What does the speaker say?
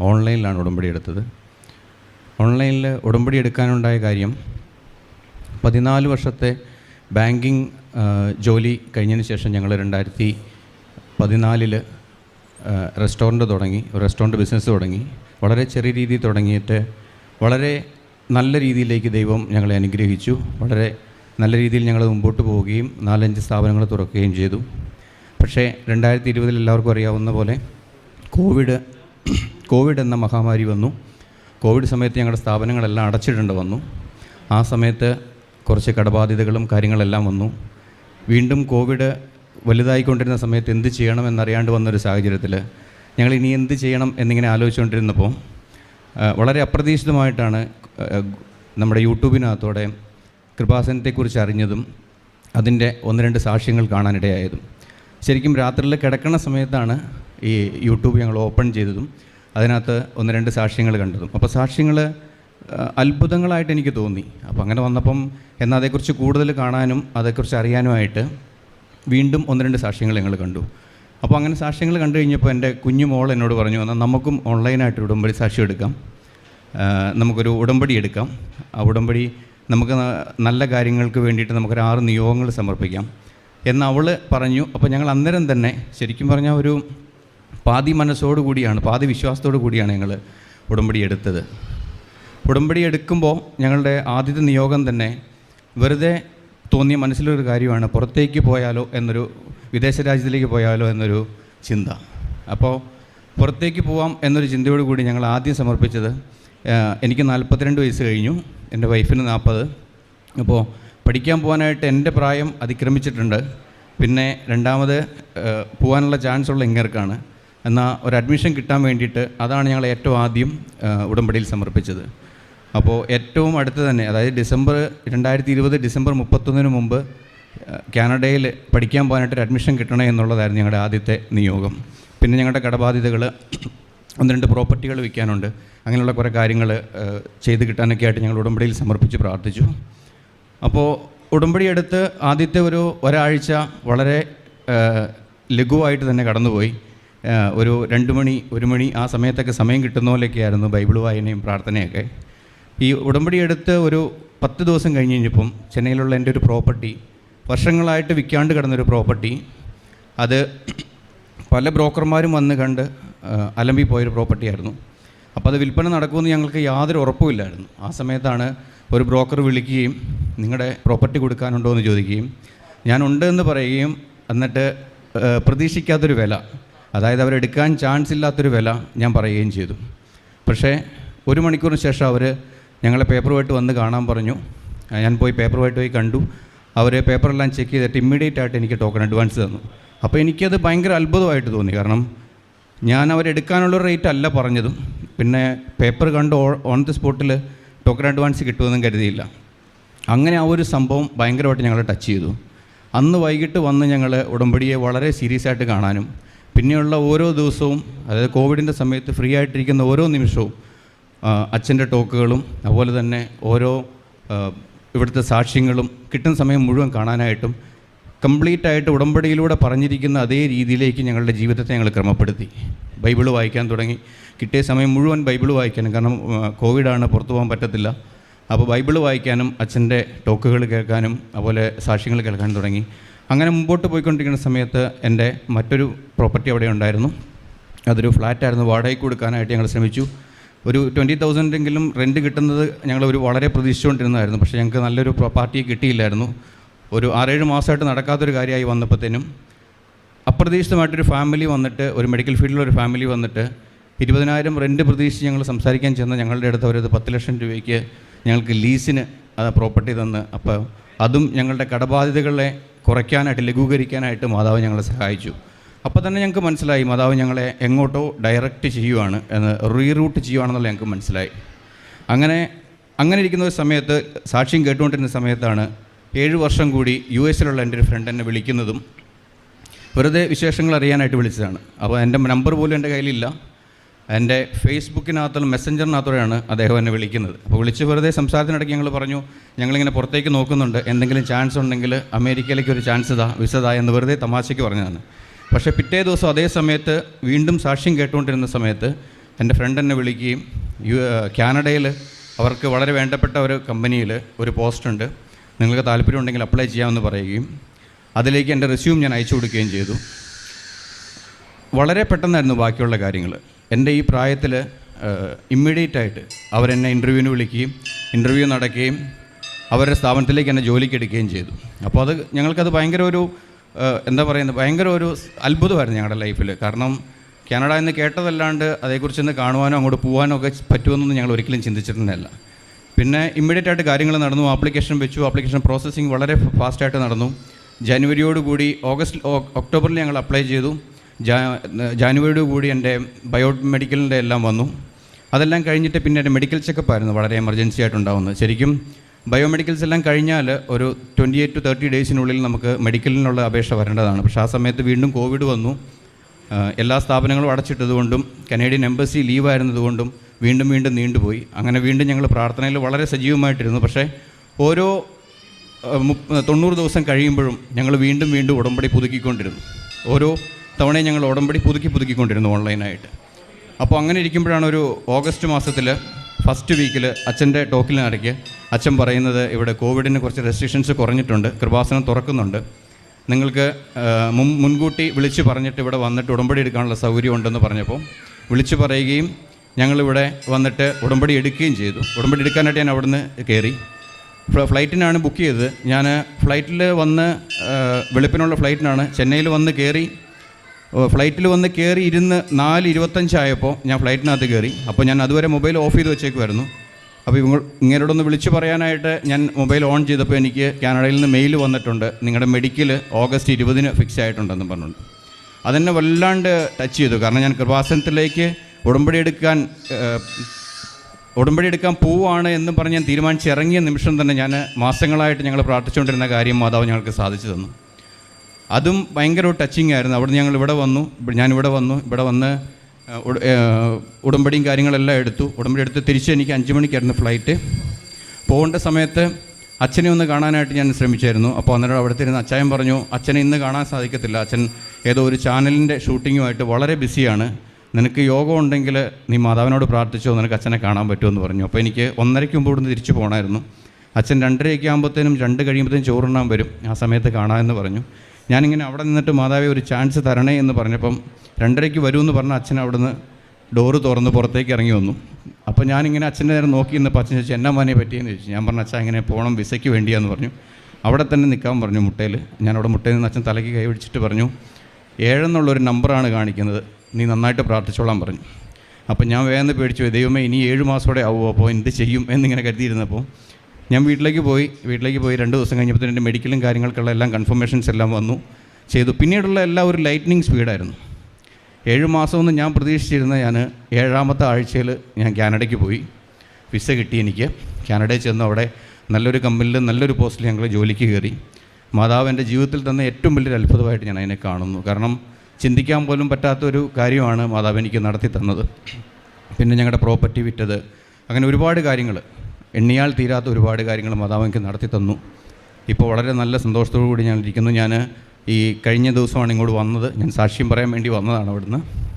ഓൺലൈനിലാണ് ഉടമ്പടി എടുത്തത്. ഓൺലൈനിൽ ഉടമ്പടി എടുക്കാനുണ്ടായ കാര്യം പതിനാല് വർഷത്തെ ബാങ്കിങ് ജോലി കഴിഞ്ഞതിന് ശേഷം ഞങ്ങൾ രണ്ടായിരത്തി പതിനാലിൽ റെസ്റ്റോറന്റ് തുടങ്ങി റെസ്റ്റോറന്റ് ബിസിനസ് തുടങ്ങി. വളരെ ചെറിയ രീതിയിൽ തുടങ്ങിയിട്ട് വളരെ നല്ല രീതിയിലേക്ക് ദൈവം ഞങ്ങളെ അനുഗ്രഹിച്ചു. വളരെ നല്ല രീതിയിൽ ഞങ്ങൾ മുമ്പോട്ട് പോവുകയും നാലഞ്ച് സ്ഥാപനങ്ങൾ തുറക്കുകയും ചെയ്തു. പക്ഷേ രണ്ടായിരത്തി ഇരുപതിൽ എല്ലാവർക്കും അറിയാവുന്ന പോലെ കോവിഡ് കോവിഡ് എന്ന മഹാമാരി വന്നു. കോവിഡ് സമയത്ത് ഞങ്ങളുടെ സ്ഥാപനങ്ങളെല്ലാം അടച്ചിടേണ്ട വന്നു. ആ സമയത്ത് കുറച്ച് കടബാധ്യതകളും കാര്യങ്ങളെല്ലാം വന്നു. വീണ്ടും കോവിഡ് വലുതായിക്കൊണ്ടിരുന്ന സമയത്ത് എന്ത് ചെയ്യണമെന്നറിയാണ്ട് വന്നൊരു സാഹചര്യത്തിൽ ഞങ്ങൾ ഇനി എന്ത് ചെയ്യണം എന്നിങ്ങനെ ആലോചിച്ചുകൊണ്ടിരുന്നപ്പോൾ വളരെ അപ്രതീക്ഷിതമായിട്ടാണ് നമ്മുടെ യൂട്യൂബിനകത്തോടെ കൃപാസനത്തെക്കുറിച്ച് അറിഞ്ഞതും അതിന്റെ ഒന്ന് രണ്ട് സാക്ഷ്യങ്ങൾ കാണാനിടയായതും. ശരിക്കും രാത്രിയിൽ കിടക്കുന്ന സമയത്താണ് ഈ യൂട്യൂബ് ഞങ്ങൾ ഓപ്പൺ ചെയ്തതും. അതിനകത്ത് ഒന്ന് രണ്ട് സാക്ഷ്യങ്ങൾ കണ്ടതും. അപ്പോൾ സാക്ഷ്യങ്ങൾ അത്ഭുതങ്ങളായിട്ട് എനിക്ക് തോന്നി. അപ്പോൾ അങ്ങനെ വന്നപ്പം എന്നാൽ അതേക്കുറിച്ച് കൂടുതൽ കാണാനും അതേക്കുറിച്ച് അറിയാനുമായിട്ട് വീണ്ടും ഒന്ന് രണ്ട് സാക്ഷ്യങ്ങൾ ഞങ്ങൾ കണ്ടു. അപ്പോൾ അങ്ങനെ സാക്ഷ്യങ്ങൾ കണ്ടു കഴിഞ്ഞപ്പോൾ എന്റെ കുഞ്ഞു മോൾ എന്നോട് പറഞ്ഞു എന്നാൽ നമുക്കും ഓൺലൈനായിട്ട് ഉടമ്പടി സാക്ഷ്യം എടുക്കാം. നമുക്കൊരു ഉടമ്പടി എടുക്കാം. ആ ഉടമ്പടി നമുക്ക് നല്ല കാര്യങ്ങൾക്ക് വേണ്ടിയിട്ട് നമുക്കൊരു ആറ് നിയോഗങ്ങൾ സമർപ്പിക്കാം. എന്ന് അവൾ പറഞ്ഞു. അപ്പോൾ ഞങ്ങൾ അന്നേരം തന്നെ ശരിക്കും പറഞ്ഞാൽ ഒരു പാതി മനസ്സോടു കൂടിയാണ് പാതി വിശ്വാസത്തോടു കൂടിയാണ് ഞങ്ങൾ ഉടമ്പടി എടുത്തത്. ഉടമ്പടി എടുക്കുമ്പോൾ ഞങ്ങളുടെ ആദ്യത്തെ നിയോഗം തന്നെ വെറുതെ തോന്നിയ മനസ്സിലൊരു കാര്യമാണ് പുറത്തേക്ക് പോയാലോ എന്നൊരു വിദേശ രാജ്യത്തിലേക്ക് പോയാലോ എന്നൊരു ചിന്ത. അപ്പോൾ പുറത്തേക്ക് പോവാം എന്നൊരു ചിന്തയോട് കൂടി ഞങ്ങൾ ആദ്യം സമർപ്പിച്ചത് എനിക്ക് നാൽപ്പത്തിരണ്ട് വയസ്സ് കഴിഞ്ഞു എന്റെ വൈഫിന് നാൽപ്പത് അപ്പോൾ പഠിക്കാൻ പോകാനായിട്ട് എന്റെ പ്രായം അതിക്രമിച്ചിട്ടുണ്ട്. പിന്നെ രണ്ടാമത് പോകാനുള്ള ചാൻസ് ഉള്ള ഇങ്ങർക്കാണ്. എന്നാൽ ഒരു അഡ്മിഷൻ കിട്ടാൻ വേണ്ടിയിട്ട് അതാണ് ഞങ്ങൾ ഏറ്റവും ആദ്യം ഉടമ്പടിയിൽ സമർപ്പിച്ചത്. അപ്പോൾ ഏറ്റവും അടുത്ത് തന്നെ അതായത് ഡിസംബർ രണ്ടായിരത്തി ഇരുപത് ഡിസംബർ മുപ്പത്തൊന്നിന് മുമ്പ് കാനഡയിൽ പഠിക്കാൻ പോകാനായിട്ട് ഒരു അഡ്മിഷൻ കിട്ടണേ എന്നുള്ളതായിരുന്നു ഞങ്ങളുടെ ആദ്യത്തെ നിയോഗം. പിന്നെ ഞങ്ങളുടെ കടബാധ്യതകൾ ഒന്ന് രണ്ട് പ്രോപ്പർട്ടികൾ വിൽക്കാനുണ്ട്. അങ്ങനെയുള്ള കുറേ കാര്യങ്ങൾ ചെയ്ത് കിട്ടാനൊക്കെ ആയിട്ട് ഞങ്ങൾ ഉടമ്പടിയിൽ സമർപ്പിച്ച് പ്രാർത്ഥിച്ചു. അപ്പോൾ ഉടമ്പടി എടുത്ത് ആദ്യത്തെ ഒരു ഒരാഴ്ച വളരെ ലഘുവായിട്ട് തന്നെ കടന്നുപോയി. ഒരു രണ്ട് മണി ഒരു മണി ആ സമയത്തൊക്കെ സമയം കിട്ടുന്ന പോലെയൊക്കെയായിരുന്നു ബൈബിൾ വായനയും പ്രാർത്ഥനയൊക്കെ. ഈ ഉടമ്പടി എടുത്ത് ഒരു പത്ത് ദിവസം കഴിഞ്ഞ് കഴിഞ്ഞപ്പം ചെന്നൈയിലുള്ള എന്റെ ഒരു പ്രോപ്പർട്ടി വർഷങ്ങളായിട്ട് വിൽക്കാണ്ട് കിടന്നൊരു പ്രോപ്പർട്ടി അത് പല ബ്രോക്കർമാരും വന്ന് കണ്ട് അലമ്പി പോയൊരു പ്രോപ്പർട്ടിയായിരുന്നു. അപ്പോൾ അത് വിൽപ്പന നടക്കുമെന്ന് ഞങ്ങൾക്ക് യാതൊരു ഉറപ്പുമില്ലായിരുന്നു. ആ സമയത്താണ് ഒരു ബ്രോക്കർ വിളിക്കുകയും നിങ്ങളുടെ പ്രോപ്പർട്ടി കൊടുക്കാനുണ്ടോ എന്ന് ചോദിക്കുകയും ഞാൻ ഉണ്ട് എന്ന് പറയുകയും എന്നിട്ട് പ്രതീക്ഷിക്കാത്തൊരു വില. അതായത് അവരെടുക്കാൻ ചാൻസ് ഇല്ലാത്തൊരു വില ഞാൻ പറയുകയും ചെയ്തു. പക്ഷേ ഒരു മണിക്കൂറിന് ശേഷം അവർ ഞങ്ങളെ പേപ്പറുമായിട്ട് വന്ന് കാണാൻ പറഞ്ഞു. ഞാൻ പോയി പേപ്പറുമായിട്ട് പോയി കണ്ടു. അവർ പേപ്പറെല്ലാം ചെക്ക് ചെയ്തിട്ട് ഇമ്മീഡിയറ്റ് ആയിട്ട് എനിക്ക് ടോക്കൺ അഡ്വാൻസ് തന്നു. അപ്പോൾ എനിക്കത് ഭയങ്കര അത്ഭുതമായിട്ട് തോന്നി. കാരണം ഞാൻ അവരെടുക്കാനുള്ള റേറ്റ് അല്ല പറഞ്ഞതും. പിന്നെ പേപ്പർ കണ്ട് ഓൺ ദി സ്പോട്ടിൽ ടോക്കൺ അഡ്വാൻസ് കിട്ടുമെന്നും കരുതിയില്ല. അങ്ങനെ ആ ഒരു സംഭവം ഭയങ്കരമായിട്ട് ഞങ്ങളെ ടച്ച് ചെയ്തു. അന്ന് വൈകിട്ട് വന്ന് ഞങ്ങൾ ഉടമ്പടിയെ വളരെ സീരിയസ് ആയിട്ട് കാണാനും പിന്നെയുള്ള ഓരോ ദിവസവും അതായത് കോവിഡിന്റെ സമയത്ത് ഫ്രീ ആയിട്ടിരിക്കുന്ന ഓരോ നിമിഷവും അച്ഛന്റെ ടോക്കുകളും അതുപോലെ തന്നെ ഓരോ ഇവിടുത്തെ സാക്ഷ്യങ്ങളും കിട്ടുന്ന സമയം മുഴുവൻ കാണാനായിട്ടും കംപ്ലീറ്റ് ആയിട്ട് ഉടമ്പടിയിലൂടെ പറഞ്ഞിരിക്കുന്ന അതേ രീതിയിലേക്ക് ഞങ്ങളുടെ ജീവിതത്തെ ഞങ്ങൾ ക്രമപ്പെടുത്തി. ബൈബിൾ വായിക്കാൻ തുടങ്ങി. കിട്ടിയ സമയം മുഴുവൻ ബൈബിൾ വായിക്കാനും കാരണം കോവിഡാണ് പുറത്തു പോകാൻ പറ്റത്തില്ല. അപ്പോൾ ബൈബിൾ വായിക്കാനും അച്ഛന്റെ ടോക്കുകൾ കേൾക്കാനും അതുപോലെ സാക്ഷ്യങ്ങൾ കേൾക്കാനും തുടങ്ങി. അങ്ങനെ മുമ്പോട്ട് പോയിക്കൊണ്ടിരിക്കുന്ന സമയത്ത് എന്റെ മറ്റൊരു പ്രോപ്പർട്ടി അവിടെ ഉണ്ടായിരുന്നു. അതൊരു ഫ്ലാറ്റായിരുന്നു വാടകയ്ക്ക് കൊടുക്കാനായിട്ട് ഞങ്ങൾ ശ്രമിച്ചു. ഒരു ട്വന്റി തൗസൻഡെങ്കിലും റെന്റ് കിട്ടുന്നത് ഞങ്ങൾ ഒരു വളരെ പ്രതീക്ഷിച്ചുകൊണ്ടിരുന്നതായിരുന്നു. പക്ഷേ ഞങ്ങൾക്ക് നല്ലൊരു പ്രോപ്പർട്ടി കിട്ടിയില്ലായിരുന്നു. ഒരു ആറേഴ് മാസമായിട്ട് നടക്കാത്തൊരു കാര്യമായി വന്നപ്പോഴത്തേനും അപ്രതീക്ഷിതമായിട്ടൊരു ഫാമിലി വന്നിട്ട് ഒരു മെഡിക്കൽ ഫീൽഡിലൊരു ഫാമിലി വന്നിട്ട് ഇരുപതിനായിരം റെന്റ് പ്രതീക്ഷിച്ച് ഞങ്ങൾ സംസാരിക്കാൻ ചെന്ന ഞങ്ങളുടെ അടുത്ത് അവരത് പത്ത് ലക്ഷം രൂപയ്ക്ക് ഞങ്ങൾക്ക് ലീസിന് പ്രോപ്പർട്ടി തന്ന്. അപ്പോൾ അതും ഞങ്ങളുടെ കടബാധ്യതകളെ കുറയ്ക്കാനായിട്ട് ലഘൂകരിക്കാനായിട്ട് മാതാവ് ഞങ്ങളെ സഹായിച്ചു. അപ്പോൾ തന്നെ ഞങ്ങൾക്ക് മനസ്സിലായി മാതാവ് ഞങ്ങളെ എങ്ങോട്ടോ ഡയറക്റ്റ് ചെയ്യുവാണ് എന്ന് റീറൂട്ട് ചെയ്യുവാണെന്നുള്ള ഞങ്ങൾക്ക് മനസ്സിലായി. അങ്ങനെ അങ്ങനെ ഇരിക്കുന്ന ഒരു സമയത്ത് സാക്ഷ്യം കേട്ടുകൊണ്ടിരുന്ന സമയത്താണ് ഏഴ് വർഷം കൂടി യു എസിലുള്ള എന്റെ ഒരു ഫ്രണ്ട് എന്നെ വിളിക്കുന്നതും വെറുതെ വിശേഷങ്ങൾ അറിയാനായിട്ട് വിളിച്ചതാണ്. അപ്പോൾ എന്റെ നമ്പർ പോലും എന്റെ കയ്യിലില്ല. എന്റെ ഫേസ്ബുക്കിനകത്തുള്ള മെസ്സഞ്ചറിനകത്തൂടെയാണ് അദ്ദേഹം എന്നെ വിളിക്കുന്നത്. അപ്പോൾ വിളിച്ച് വെറുതെ സംസാരത്തിനിടയ്ക്ക് ഞങ്ങൾ പറഞ്ഞു ഞങ്ങളിങ്ങനെ പുറത്തേക്ക് നോക്കുന്നുണ്ട്. എന്തെങ്കിലും ചാൻസ് ഉണ്ടെങ്കിൽ അമേരിക്കയിലേക്ക് ഒരു ചാൻസ് ഇതാ വിസതാ എന്ന് വെറുതെ തമാശയ്ക്ക് പറഞ്ഞതാണ്. പക്ഷേ പിറ്റേ ദിവസം അതേ സമയത്ത് വീണ്ടും സാക്ഷ്യം കേട്ടുകൊണ്ടിരുന്ന സമയത്ത് എന്റെ ഫ്രണ്ട് എന്നെ വിളിക്കുകയും യു കാനഡയിൽ അവർക്ക് വളരെ വേണ്ടപ്പെട്ട ഒരു കമ്പനിയിൽ ഒരു പോസ്റ്റ് ഉണ്ട്. നിങ്ങൾക്ക് താല്പര്യമുണ്ടെങ്കിൽ അപ്ലൈ ചെയ്യാമെന്ന് പറയുകയും അതിലേക്ക് എന്റെ റെസ്യൂം ഞാൻ അയച്ചു കൊടുക്കുകയും ചെയ്തു. വളരെ പെട്ടെന്നായിരുന്നു ബാക്കിയുള്ള കാര്യങ്ങൾ. എന്റെ ഈ പ്രായത്തിൽ ഇമ്മീഡിയറ്റ് ആയിട്ട് അവരെന്നെ ഇന്റർവ്യൂവിന് വിളിക്കുകയും ഇന്റർവ്യൂ നടക്കുകയും അവരുടെ സ്ഥാപനത്തിലേക്ക് എന്നെ ജോലിക്ക് എടുക്കുകയും ചെയ്തു. അപ്പോൾ അത് ഞങ്ങൾക്കത് ഭയങ്കര ഒരു എന്താ പറയുന്നത്? ഭയങ്കര ഒരു അത്ഭുതമായിരുന്നു ഞങ്ങളുടെ ലൈഫിൽ. കാരണം കാനഡ എന്ന് കേട്ടതല്ലാണ്ട് അതേക്കുറിച്ച് ഒന്ന് കാണുവാനോ അങ്ങോട്ട് പോകാനോ ഒക്കെ പറ്റുമെന്നൊന്നും ഞങ്ങൾ ഒരിക്കലും ചിന്തിച്ചിട്ടുണ്ടല്ല പിന്നെ ഇമ്മീഡിയറ്റ് ആയിട്ട് കാര്യങ്ങൾ നടന്നു. ആപ്ലിക്കേഷൻ വെച്ചു. ആപ്ലിക്കേഷൻ പ്രോസസ്സിങ് വളരെ ഫാസ്റ്റായിട്ട് നടന്നു. ജനുവരിയോടുകൂടി ഓഗസ്റ്റ് ഒക്ടോബറിൽ ഞങ്ങൾ അപ്ലൈ ചെയ്തു. ജാനുവരിയോട് കൂടി എന്റെ ബയോ മെഡിക്കലിന്റെ എല്ലാം വന്നു. അതെല്ലാം കഴിഞ്ഞിട്ട് പിന്നെ എന്റെ മെഡിക്കൽ ചെക്കപ്പ് ആയിരുന്നു വളരെ എമർജൻസി ആയിട്ടുണ്ടാവുന്നത് ശരിക്കും ബയോമെഡിക്കൽസ് എല്ലാം കഴിഞ്ഞാൽ ഒരു ട്വന്റി എയ്റ്റ് ടു തേർട്ടി ഡേയ്സിനുള്ളിൽ നമുക്ക് മെഡിക്കലിനുള്ള അപേക്ഷ വരേണ്ടതാണ്. പക്ഷേ ആ സമയത്ത് വീണ്ടും കോവിഡ് വന്നു. എല്ലാ സ്ഥാപനങ്ങളും അടച്ചിട്ടതുകൊണ്ടും കനേഡിയൻ എംബസി ലീവായിരുന്നതുകൊണ്ടും വീണ്ടും വീണ്ടും നീണ്ടുപോയി. അങ്ങനെ വീണ്ടും ഞങ്ങൾ പ്രാർത്ഥനയിൽ വളരെ സജീവമായിട്ടിരുന്നു. പക്ഷേ ഓരോ തൊണ്ണൂറ് ദിവസം കഴിയുമ്പോഴും ഞങ്ങൾ വീണ്ടും വീണ്ടും ഉടമ്പടി പുതുക്കിക്കൊണ്ടിരുന്നു. ഓരോ തവണയും ഞങ്ങൾ ഉടമ്പടി പുതുക്കി പുതുക്കിക്കൊണ്ടിരുന്നു ഓൺലൈനായിട്ട്. അപ്പോൾ അങ്ങനെ ഇരിക്കുമ്പോഴാണ് ഒരു ഓഗസ്റ്റ് മാസത്തിൽ ഫസ്റ്റ് വീക്കിൽ അച്ഛന്റെ ടോക്കിലിനിടയ്ക്ക് അച്ഛൻ പറയുന്നത് ഇവിടെ കോവിഡിന് കുറച്ച് റെസ്ട്രിക്ഷൻസ് കുറഞ്ഞിട്ടുണ്ട് കൃപാസനം തുറക്കുന്നുണ്ട്. നിങ്ങൾക്ക് മുൻ മുൻകൂട്ടി വിളിച്ച് പറഞ്ഞിട്ട് ഇവിടെ വന്നിട്ട് ഉടമ്പടി എടുക്കാനുള്ള സൗകര്യം ഉണ്ടെന്ന് പറഞ്ഞപ്പോൾ വിളിച്ച് പറയുകയും ഞങ്ങളിവിടെ വന്നിട്ട് ഉടമ്പടി എടുക്കുകയും ചെയ്തു. ഉടമ്പടി എടുക്കാനായിട്ട് ഞാൻ അവിടുന്ന് കയറി. ഫ്ല- ഫ്ലൈറ്റിനാണ് ബുക്ക് ചെയ്തത്. ഞാൻ ഫ്ലൈറ്റിൽ വന്ന് വെളുപ്പിനുള്ള ഫ്ലൈറ്റിനാണ് ചെന്നൈയിൽ വന്ന് കയറി ഫ്ലൈറ്റിൽ വന്ന് കയറി ഇരുന്ന് നാല് ഇരുപത്തഞ്ചായപ്പോൾ ഞാൻ ഫ്ലൈറ്റിനകത്ത് കയറി അപ്പോൾ ഞാൻ അതുവരെ മൊബൈൽ ഓഫ് ചെയ്ത് വെച്ചേക്കുമായിരുന്നു അപ്പോൾ ഇവങ്ങൾ ഇങ്ങനോടൊന്ന് വിളിച്ചു പറയാനായിട്ട് ഞാൻ മൊബൈൽ ഓൺ ചെയ്തപ്പോൾ എനിക്ക് കാനഡയിൽ നിന്ന് മെയിൽ വന്നിട്ടുണ്ട്. നിങ്ങളുടെ മെഡിക്കൽ ഓഗസ്റ്റ് ഇരുപതിന് ഫിക്സ് ആയിട്ടുണ്ടെന്ന് പറഞ്ഞുകൊണ്ട് അതെന്നെ വല്ലാണ്ട് ടച്ച് ചെയ്തു. കാരണം ഞാൻ കൃപാസനത്തിലേക്ക് ഉടമ്പടി എടുക്കാൻ ഉടമ്പടി എടുക്കാൻ പോവാണ് എന്ന് പറഞ്ഞ് ഞാൻ തീരുമാനിച്ചിറങ്ങിയ നിമിഷം തന്നെ ഞാൻ മാസങ്ങളായിട്ട് ഞങ്ങൾ പ്രാർത്ഥിച്ചുകൊണ്ടിരുന്ന കാര്യം മാതാവ് ഞങ്ങൾക്ക് സാധിച്ചു തന്നു. അതും ഭയങ്കര ടച്ചിങ് ആയിരുന്നു. അവിടെ ഞങ്ങൾ ഇവിടെ വന്നു. ഞാനിവിടെ വന്നു. ഇവിടെ വന്ന് ഉടമ്പടിയും കാര്യങ്ങളെല്ലാം എടുത്തു. ഉടമ്പടി എടുത്ത് തിരിച്ച് എനിക്ക് അഞ്ച് മണിക്കായിരുന്നു ഫ്ലൈറ്റ് പോകേണ്ട സമയത്ത് അച്ഛനെ ഒന്ന് കാണാനായിട്ട് ഞാൻ ശ്രമിച്ചായിരുന്നു. അപ്പോൾ അന്നേരം അവിടെ ഇരുന്ന് അച്ചായൻ പറഞ്ഞു അച്ഛനെ ഇന്ന് കാണാൻ സാധിക്കത്തില്ല. അച്ഛൻ ഏതോ ഒരു ചാനലിന്റെ ഷൂട്ടിങ്ങുമായിട്ട് വളരെ ബിസിയാണ്. നിനക്ക് യോഗം ഉണ്ടെങ്കിൽ നീ മാതാവിനോട് പ്രാർത്ഥിച്ചോ നിനക്ക് അച്ഛനെ കാണാൻ പറ്റുമെന്ന് പറഞ്ഞു. അപ്പോൾ എനിക്ക് ഒന്നരയ്ക്ക് മുമ്പ് ഇവിടുന്ന് തിരിച്ചു പോകണമായിരുന്നു. അച്ഛൻ രണ്ടരയൊക്കെ ആകുമ്പോഴത്തേനും രണ്ട് കഴിയുമ്പോഴത്തേനും ചോറുണ്ണാൻ വരും. ആ സമയത്ത് കാണാമെന്ന് പറഞ്ഞു. ഞാനിങ്ങനെ അവിടെ നിന്നിട്ട് മാതാവെ ഒരു ചാൻസ് തരണേ എന്ന് പറഞ്ഞപ്പം രണ്ടരയ്ക്ക് വരുമെന്ന് പറഞ്ഞ അച്ഛൻ അവിടുന്ന് ഡോറ് തുറന്ന് പുറത്തേക്ക് ഇറങ്ങി വന്നു. അപ്പോൾ ഞാനിങ്ങനെ അച്ഛന്റെ നേരം നോക്കി നിന്നപ്പോൾ അച്ഛൻ ചോദിച്ചു എന്നാ മോനെ പറ്റിയെന്ന് ചോദിച്ചു. ഞാൻ പറഞ്ഞ അച്ഛാ ഇങ്ങനെ പോകണം വിസയ്ക്ക് വേണ്ടിയാന്ന് പറഞ്ഞു. അവിടെ തന്നെ നിൽക്കാൻ പറഞ്ഞു മുട്ടയിൽ. ഞാൻ അവിടെ മുട്ടയിൽ നിന്ന് അച്ഛൻ തലയ്ക്ക് കൈ പിടിച്ചിട്ട് പറഞ്ഞു ഏഴെന്നുള്ളൊരു നമ്പറാണ് കാണിക്കുന്നത്. നീ നന്നായിട്ട് പ്രാർത്ഥിച്ചോളാൻ പറഞ്ഞു. അപ്പോൾ ഞാൻ വേഗം പേടിച്ചു ദൈവമേ ഇനി ഏഴ് മാസത്തോടെ ആവുമോ അപ്പോൾ എന്ത് ചെയ്യും? എന്നിങ്ങനെ കരുതിയിരുന്നപ്പോൾ ഞാൻ വീട്ടിലേക്ക് പോയി വീട്ടിലേക്ക് പോയി രണ്ട് ദിവസം കഴിഞ്ഞപ്പോൾ എന്റെ മെഡിക്കലും കാര്യങ്ങൾക്കുള്ള എല്ലാം കൺഫർമേഷൻസ് എല്ലാം വന്നു ചെയ്തു. പിന്നീടുള്ള എല്ലാം ഒരു ലൈറ്റ്നിങ് സ്പീഡായിരുന്നു ഏഴ് മാസമൊന്നും ഞാൻ പ്രതീക്ഷിച്ചിരുന്ന ഞാൻ ഏഴാമത്തെ ആഴ്ചയിൽ ഞാൻ കാനഡയ്ക്ക് പോയി. വിസ കിട്ടി എനിക്ക്. കാനഡയിൽ ചെന്ന് അവിടെ നല്ലൊരു കമ്പനിയിൽ നല്ലൊരു പോസ്റ്റിൽ ഞങ്ങൾ ജോലിക്ക് കയറി. മാതാവ് എന്റെ ജീവിതത്തിൽ തന്നെ ഏറ്റവും വലിയൊരു അത്ഭുതമായിട്ട് ഞാൻ അതിനെ കാണുന്നു. കാരണം ചിന്തിക്കാൻ പോലും പറ്റാത്തൊരു കാര്യമാണ് മാതാവ് എനിക്ക് നടത്തി തന്നത്. പിന്നെ ഞങ്ങളുടെ പ്രോപ്പർട്ടി വിറ്റത്. അങ്ങനെ ഒരുപാട് കാര്യങ്ങൾ എണ്ണിയാൽ തീരാത്ത ഒരുപാട് കാര്യങ്ങൾ മാതാവ് എനിക്ക് നടത്തി തന്നു. ഇപ്പോൾ വളരെ നല്ല സന്തോഷത്തോടു കൂടി ഞാൻ ഇരിക്കുന്നു. ഞാൻ ഈ കഴിഞ്ഞ ദിവസമാണ് ഇങ്ങോട്ട് വന്നത്. ഞാൻ സാക്ഷ്യം പറയാൻ വേണ്ടി വന്നതാണ് അവിടുന്ന്.